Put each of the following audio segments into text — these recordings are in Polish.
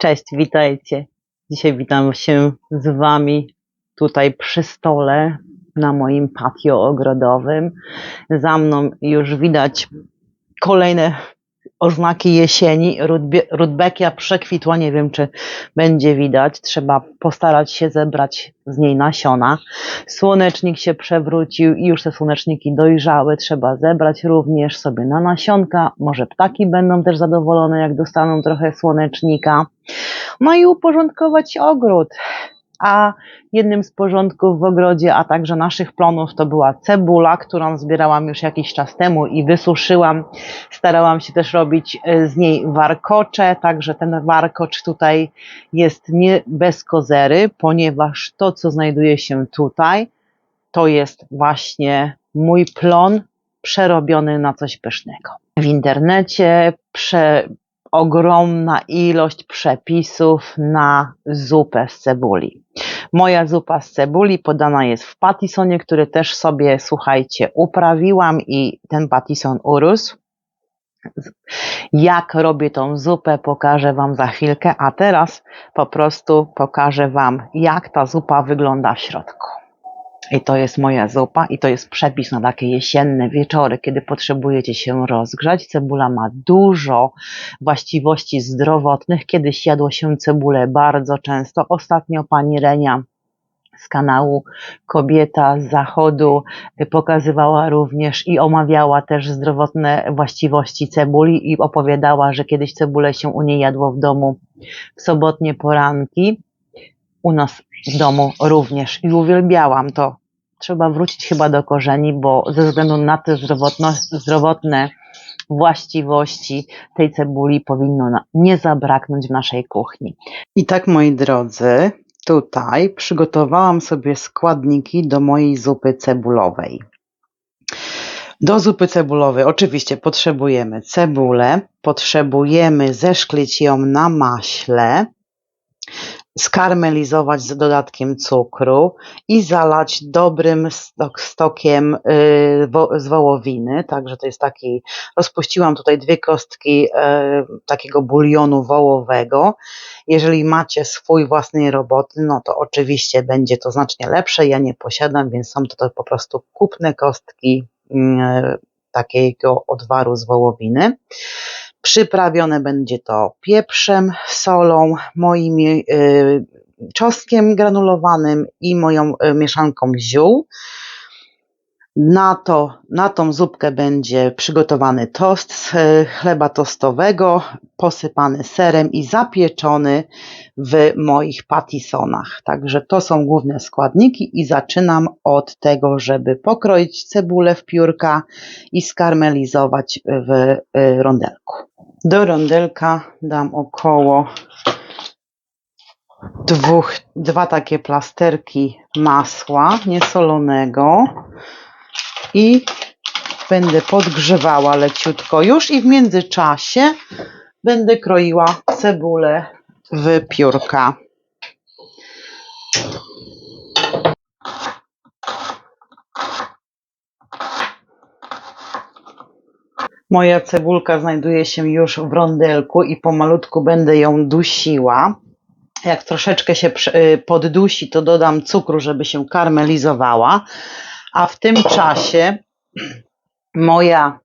Cześć, witajcie. Dzisiaj witam się z Wami tutaj przy stole na moim patio ogrodowym. Za mną już widać kolejne oznaki jesieni. Rudbekia przekwitła, nie wiem czy będzie widać. Trzeba postarać się zebrać z niej nasiona. Słonecznik się przewrócił i już te słoneczniki dojrzały. Trzeba zebrać również sobie na nasionka. Może ptaki będą też zadowolone, jak dostaną trochę słonecznika. No i uporządkować ogród. A jednym z porządków w ogrodzie, a także naszych plonów to była cebula, którą zbierałam już jakiś czas temu i wysuszyłam. Starałam się też robić e, z niej warkocze, także ten warkocz tutaj jest nie bez kozery, ponieważ to, co znajduje się tutaj, to jest właśnie mój plon przerobiony na coś pysznego. W internecie prze, ogromna ilość przepisów na zupę z cebuli. Moja zupa z cebuli podana jest w patisonie, który też sobie, słuchajcie, uprawiłam i ten patison urósł. Jak robię tą zupę, pokażę Wam za chwilkę, a teraz po prostu pokażę Wam, jak ta zupa wygląda w środku. I to jest moja zupa, i to jest przepis na takie jesienne wieczory, kiedy potrzebujecie się rozgrzać. Cebula ma dużo właściwości zdrowotnych. Kiedyś jadło się cebulę bardzo często. Ostatnio pani Renia z kanału Kobieta z Zachodu pokazywała również i omawiała też zdrowotne właściwości cebuli i opowiadała, że kiedyś cebulę się u niej jadło w domu w sobotnie poranki. U nas w domu również i uwielbiałam to. Trzeba wrócić chyba do korzeni, bo ze względu na te zdrowotne właściwości tej cebuli powinno nie zabraknąć w naszej kuchni. I tak, moi drodzy, tutaj przygotowałam sobie składniki do mojej zupy cebulowej. Do zupy cebulowej oczywiście potrzebujemy cebulę, potrzebujemy zeszklić ją na maśle, skarmelizować z dodatkiem cukru i zalać dobrym stok, stokiem y, z wołowiny. Także to jest taki, rozpuściłam tutaj dwie kostki y, takiego bulionu wołowego. Jeżeli macie swój własnej roboty, no to oczywiście będzie to znacznie lepsze. Ja nie posiadam, więc są to, to po prostu kupne kostki y, takiego odwaru z wołowiny. Przyprawione będzie to pieprzem, solą, moim y, czosnkiem granulowanym i moją y, mieszanką ziół. Na, to, na tą zupkę będzie przygotowany tost z y, chleba tostowego, posypany serem i zapieczony w moich patisonach. Także to są główne składniki i zaczynam od tego, żeby pokroić cebulę w piórka i skarmelizować w y, rondelku. Do rondelka dam około dwóch, dwa takie plasterki masła niesolonego i będę podgrzewała leciutko już i w międzyczasie będę kroiła cebulę w piórka. Moja cebulka znajduje się już w rondelku i pomalutku będę ją dusiła. Jak troszeczkę się y, poddusi, to dodam cukru, żeby się karmelizowała. A w tym czasie moja,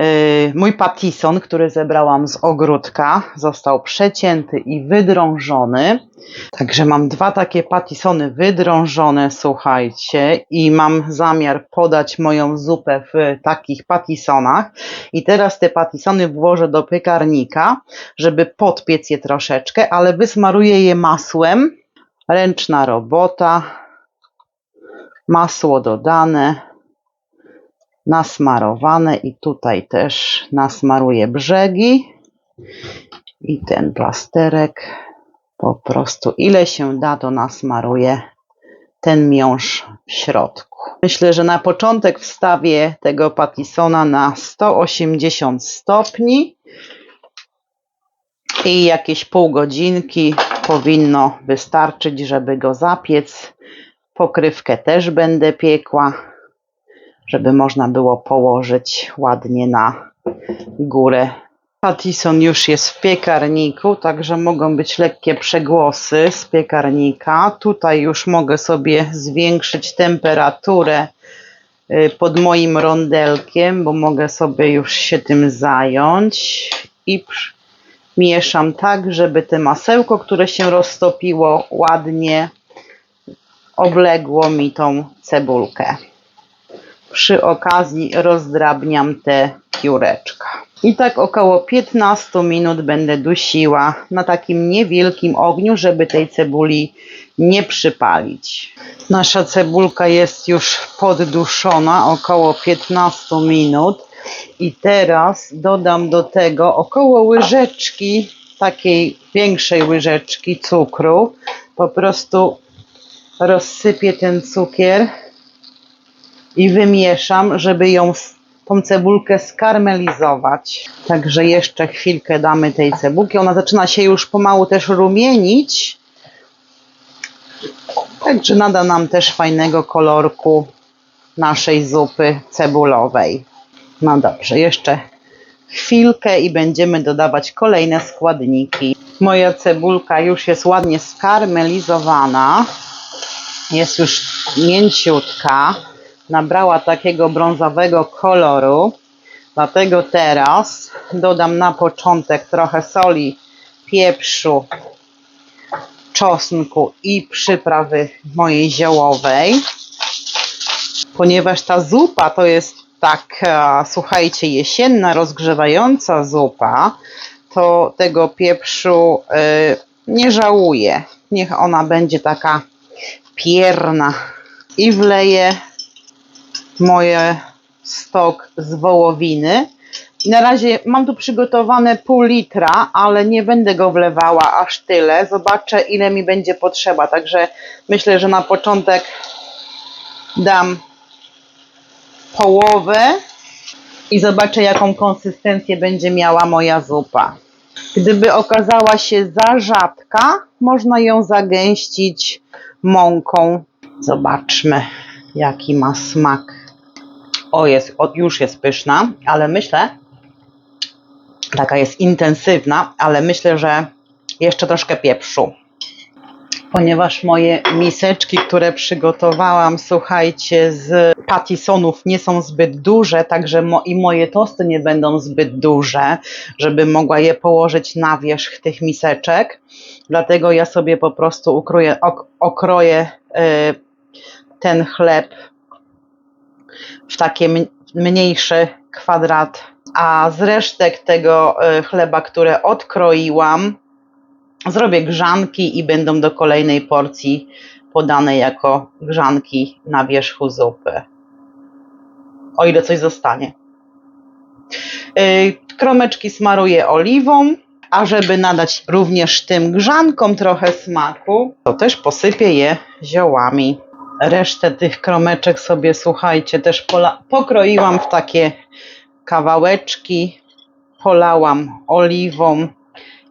y, mój patison, który zebrałam z ogródka, został przecięty i wydrążony. Także mam dwa takie patisony wydrążone, słuchajcie, i mam zamiar podać moją zupę w takich patisonach. I teraz te patisony włożę do piekarnika, żeby podpiec je troszeczkę, ale wysmaruję je masłem. Ręczna robota. Masło dodane, nasmarowane i tutaj też nasmaruję brzegi. I ten plasterek po prostu ile się da, to nasmaruję ten miąższ w środku. Myślę, że na początek wstawię tego patisona na 180 stopni i jakieś pół godzinki powinno wystarczyć, żeby go zapiec. Pokrywkę też będę piekła, żeby można było położyć ładnie na górę Pattison już jest w piekarniku, także mogą być lekkie przegłosy z piekarnika. Tutaj już mogę sobie zwiększyć temperaturę y, pod moim rondelkiem, bo mogę sobie już się tym zająć i mieszam tak, żeby te masełko, które się roztopiło, ładnie obległo mi tą cebulkę. Przy okazji rozdrabniam te pióreczka. I tak około 15 minut będę dusiła na takim niewielkim ogniu, żeby tej cebuli nie przypalić. Nasza cebulka jest już podduszona około 15 minut. I teraz dodam do tego około łyżeczki, takiej większej łyżeczki cukru. Po prostu rozsypię ten cukier i wymieszam, żeby ją, tą cebulkę skarmelizować. Także jeszcze chwilkę damy tej cebulki. Ona zaczyna się już pomału też rumienić. Także nada nam też fajnego kolorku naszej zupy cebulowej. No dobrze, jeszcze chwilkę i będziemy dodawać kolejne składniki. Moja cebulka już jest ładnie skarmelizowana. Jest już mięciutka. Nabrała takiego brązowego koloru. Dlatego teraz dodam na początek trochę soli, pieprzu, czosnku i przyprawy mojej ziołowej ponieważ ta zupa to jest tak, e, słuchajcie, jesienna, rozgrzewająca zupa, to tego pieprzu e, nie żałuję. Niech ona będzie taka pierna. I wleję moje stok z wołowiny. Na razie mam tu przygotowane pół litra, ale nie będę go wlewała aż tyle. Zobaczę, ile mi będzie potrzeba. Także myślę, że na początek dam połowę i zobaczę, jaką konsystencję będzie miała moja zupa. Gdyby okazała się za rzadka, można ją zagęścić mąką. Zobaczmy, jaki ma smak. O, jest, o, już jest pyszna, ale myślę, taka jest intensywna, ale myślę, że jeszcze troszkę pieprzu ponieważ moje miseczki, które przygotowałam, słuchajcie, z patisonów nie są zbyt duże, także mo i moje tosty nie będą zbyt duże, żeby mogła je położyć na wierzch tych miseczek. Dlatego ja sobie po prostu ukroję, ok okroję y, ten chleb w takie mniejszy kwadrat, a z resztek tego y, chleba, które odkroiłam, zrobię grzanki i będą do kolejnej porcji podane jako grzanki na wierzchu zupy. O ile coś zostanie. Yy, Kromeczki smaruję oliwą, a żeby nadać również tym grzankom trochę smaku, to też posypię je ziołami. Resztę tych kromeczek sobie, słuchajcie, też pokroiłam w takie kawałeczki, polałam oliwą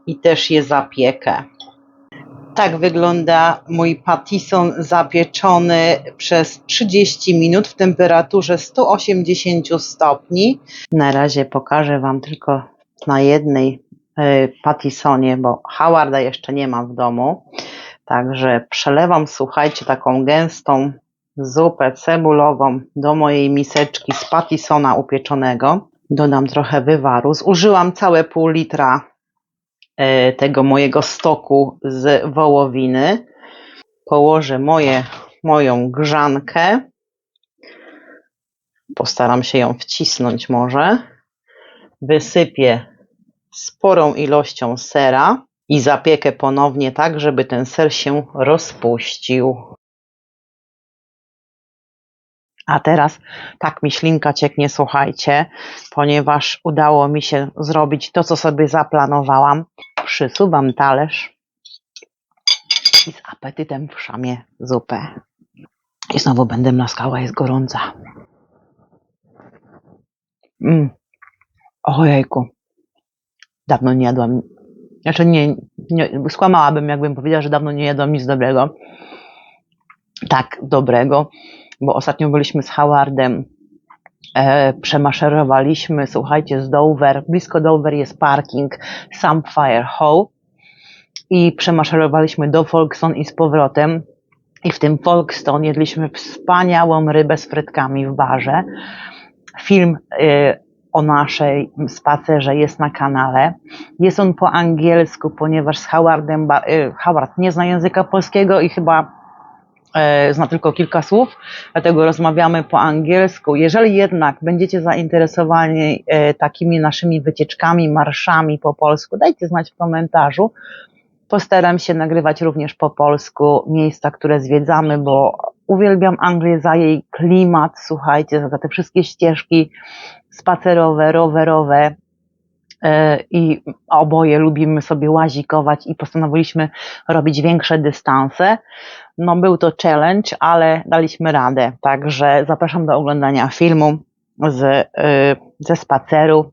i też je zapiekę. Tak wygląda mój patison zapieczony przez 30 minut w temperaturze 180 stopni. Na razie pokażę Wam tylko na jednej y, patisonie, bo Howarda jeszcze nie mam w domu. Także przelewam, słuchajcie, taką gęstą zupę cebulową do mojej miseczki z patisona upieczonego. Dodam trochę wywaru. Zużyłam całe pół litra tego mojego stoku z wołowiny. Położę moje, moją grzankę. Postaram się ją wcisnąć może. Wysypię sporą ilością sera i zapiekę ponownie tak, żeby ten ser się rozpuścił. A teraz tak mi ślinka cieknie, słuchajcie, ponieważ udało mi się zrobić to, co sobie zaplanowałam. Przysuwam talerz i z apetytem wszamię zupę. I znowu będę mlaskała, jest gorąca. Mm. Ojejku. Dawno nie jadłam. Znaczy nie, nie, skłamałabym, jakbym powiedziała, że dawno nie jadłam nic dobrego. Tak dobrego, bo ostatnio byliśmy z Howardem e, przemaszerowaliśmy, słuchajcie, z Dover. Blisko Dover jest parking Campfire Hall i przemaszerowaliśmy do Folkestone i z powrotem. I w tym Folkestone jedliśmy wspaniałą rybę z frytkami w barze. Film y, o naszej spacerze jest na kanale. Jest on po angielsku, ponieważ z Howardem, y, Howard nie zna języka polskiego i chyba e, zna tylko kilka słów, dlatego rozmawiamy po angielsku. Jeżeli jednak będziecie zainteresowani e, takimi naszymi wycieczkami, marszami po polsku, dajcie znać w komentarzu. Postaram się nagrywać również po polsku miejsca, które zwiedzamy, bo uwielbiam Anglię za jej klimat, słuchajcie, za te wszystkie ścieżki spacerowe, rowerowe, e, i oboje lubimy sobie łazikować i postanowiliśmy robić większe dystanse. No był to challenge, ale daliśmy radę, także zapraszam do oglądania filmu z, y, ze spaceru,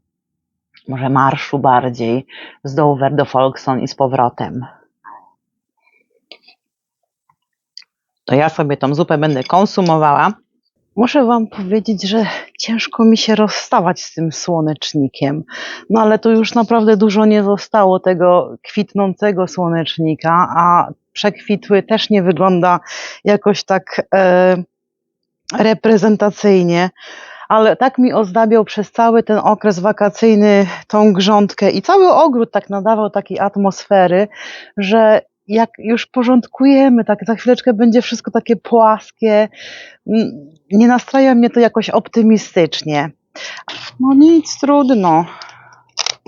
może marszu bardziej, z Dover do Folkestone i z powrotem. To ja sobie tą zupę będę konsumowała. Muszę Wam powiedzieć, że ciężko mi się rozstawać z tym słonecznikiem. No ale tu już naprawdę dużo nie zostało tego kwitnącego słonecznika, a przekwitły też nie wygląda jakoś tak e, reprezentacyjnie. Ale tak mi ozdabiał przez cały ten okres wakacyjny tą grządkę i cały ogród tak nadawał takiej atmosfery, że jak już porządkujemy, tak za chwileczkę będzie wszystko takie płaskie, mm, nie nastraja mnie to jakoś optymistycznie. No nic, trudno.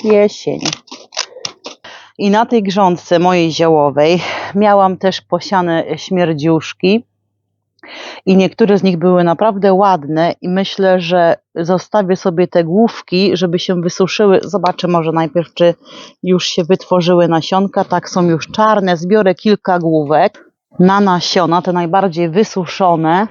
Jesień. I na tej grządce mojej ziołowej miałam też posiane śmierdziuszki. I niektóre z nich były naprawdę ładne, i myślę, że zostawię sobie te główki, żeby się wysuszyły. Zobaczę może najpierw, czy już się wytworzyły nasionka. Tak, są już czarne. Zbiorę kilka główek na nasiona, te najbardziej wysuszone.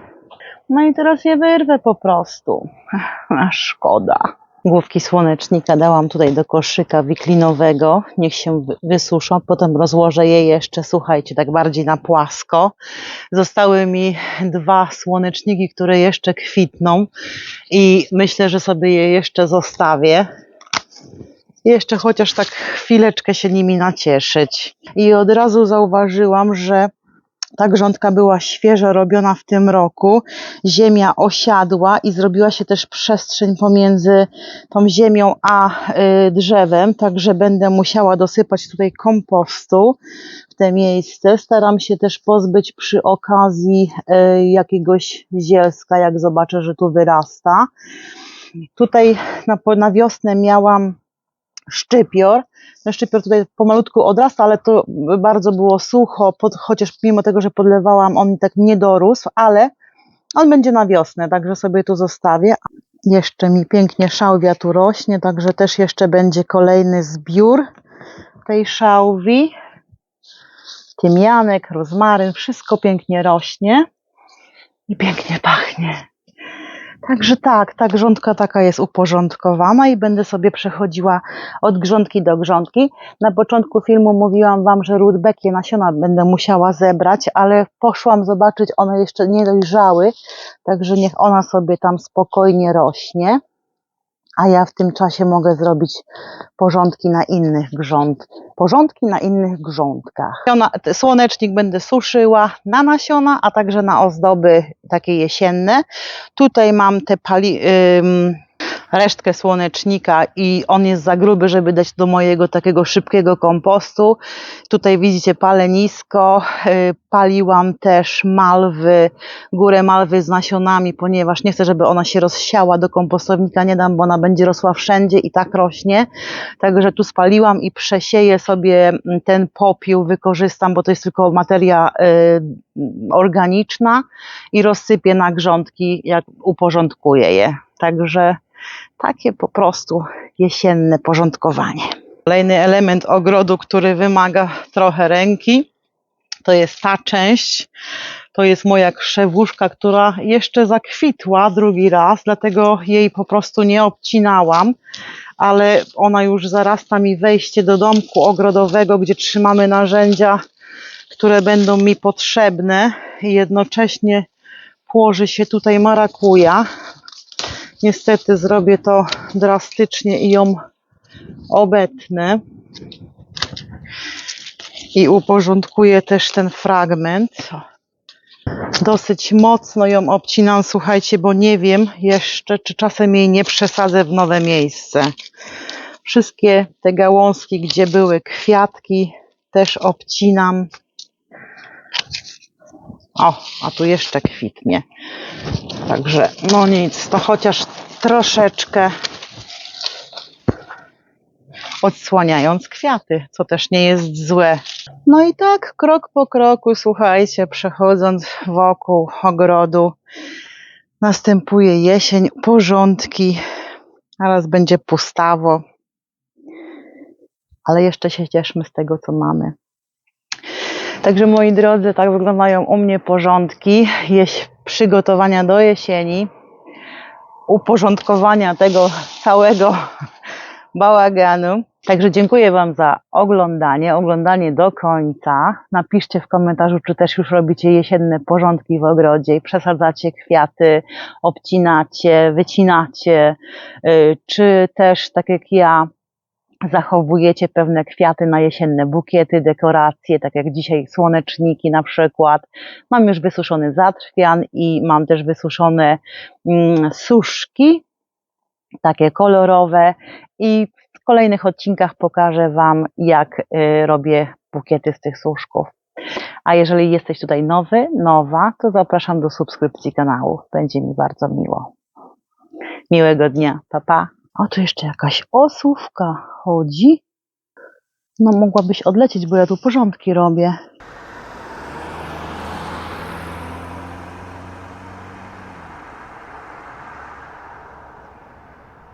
No i teraz je wyrwę po prostu. Szkoda. Główki słonecznika dałam tutaj do koszyka wiklinowego. Niech się wy- wysuszą. Potem rozłożę je jeszcze, słuchajcie, tak bardziej na płasko. Zostały mi dwa słoneczniki, które jeszcze kwitną i myślę, że sobie je jeszcze zostawię. Jeszcze chociaż tak chwileczkę się nimi nacieszyć. I od razu zauważyłam, że ta grządka była świeżo robiona w tym roku. Ziemia osiadła i zrobiła się też przestrzeń pomiędzy tą ziemią a y, drzewem, także będę musiała dosypać tutaj kompostu w te miejsce. Staram się też pozbyć przy okazji y, jakiegoś zielska, jak zobaczę, że tu wyrasta. Tutaj na, na wiosnę miałam szczypior. Ten szczypior tutaj pomalutku odrasta, ale to bardzo było sucho, pod, chociaż mimo tego, że podlewałam, on tak nie dorósł, ale on będzie na wiosnę, także sobie tu zostawię. Jeszcze mi pięknie szałwia tu rośnie, także też jeszcze będzie kolejny zbiór tej szałwi. Tymianek, rozmaryn, wszystko pięknie rośnie i pięknie pachnie. Także tak, ta grządka taka jest uporządkowana i będę sobie przechodziła od grządki do grządki. Na początku filmu mówiłam Wam, że rudbekie nasiona będę musiała zebrać, ale poszłam zobaczyć, one jeszcze nie dojrzały, także niech ona sobie tam spokojnie rośnie. A ja w tym czasie mogę zrobić porządki na innych grząd, porządki na innych grządkach. Słonecznik będę suszyła na nasiona, a także na ozdoby takie jesienne. Tutaj mam te pali, ym, resztkę słonecznika i on jest za gruby, żeby dać do mojego takiego szybkiego kompostu. Tutaj widzicie palę nisko. y, Paliłam też malwy, górę malwy z nasionami, ponieważ nie chcę, żeby ona się rozsiała do kompostownika. Nie dam, bo ona będzie rosła wszędzie i tak rośnie. Także tu spaliłam i przesieję sobie mm, ten popiół, wykorzystam, bo to jest tylko materia y, organiczna i rozsypię na grządki, jak uporządkuję je. Także takie po prostu jesienne porządkowanie. Kolejny element ogrodu, który wymaga trochę ręki, to jest ta część. To jest moja krzewuszka, która jeszcze zakwitła drugi raz, dlatego jej po prostu nie obcinałam, ale ona już zarasta mi wejście do domku ogrodowego, gdzie trzymamy narzędzia, które będą mi potrzebne jednocześnie płoży się tutaj marakuja. Niestety zrobię to drastycznie i ją obetnę. I uporządkuję też ten fragment. Dosyć mocno ją obcinam, słuchajcie, bo nie wiem jeszcze, czy czasem jej nie przesadzę w nowe miejsce. Wszystkie te gałązki, gdzie były kwiatki, też obcinam. O, a tu jeszcze kwitnie. Także no nic, to chociaż troszeczkę odsłaniając kwiaty, co też nie jest złe. No i tak krok po kroku, słuchajcie, przechodząc wokół ogrodu, następuje jesień, porządki, teraz będzie pustawo, ale jeszcze się cieszmy z tego, co mamy. Także moi drodzy, tak wyglądają u mnie porządki, jeś, przygotowania do jesieni, uporządkowania tego całego bałaganu. Także dziękuję Wam za oglądanie, oglądanie do końca. Napiszcie w komentarzu, czy też już robicie jesienne porządki w ogrodzie i przesadzacie kwiaty, obcinacie, wycinacie, y, czy też tak jak ja zachowujecie pewne kwiaty na jesienne bukiety, dekoracje, tak jak dzisiaj słoneczniki na przykład. Mam już wysuszony zatrwian i mam też wysuszone mm, suszki, takie kolorowe i w kolejnych odcinkach pokażę Wam, jak y, robię bukiety z tych suszków. A jeżeli jesteś tutaj nowy, nowa, to zapraszam do subskrypcji kanału. Będzie mi bardzo miło. Miłego dnia. Pa, pa. O, tu jeszcze jakaś osówka chodzi. No, mogłabyś odlecieć, bo ja tu porządki robię.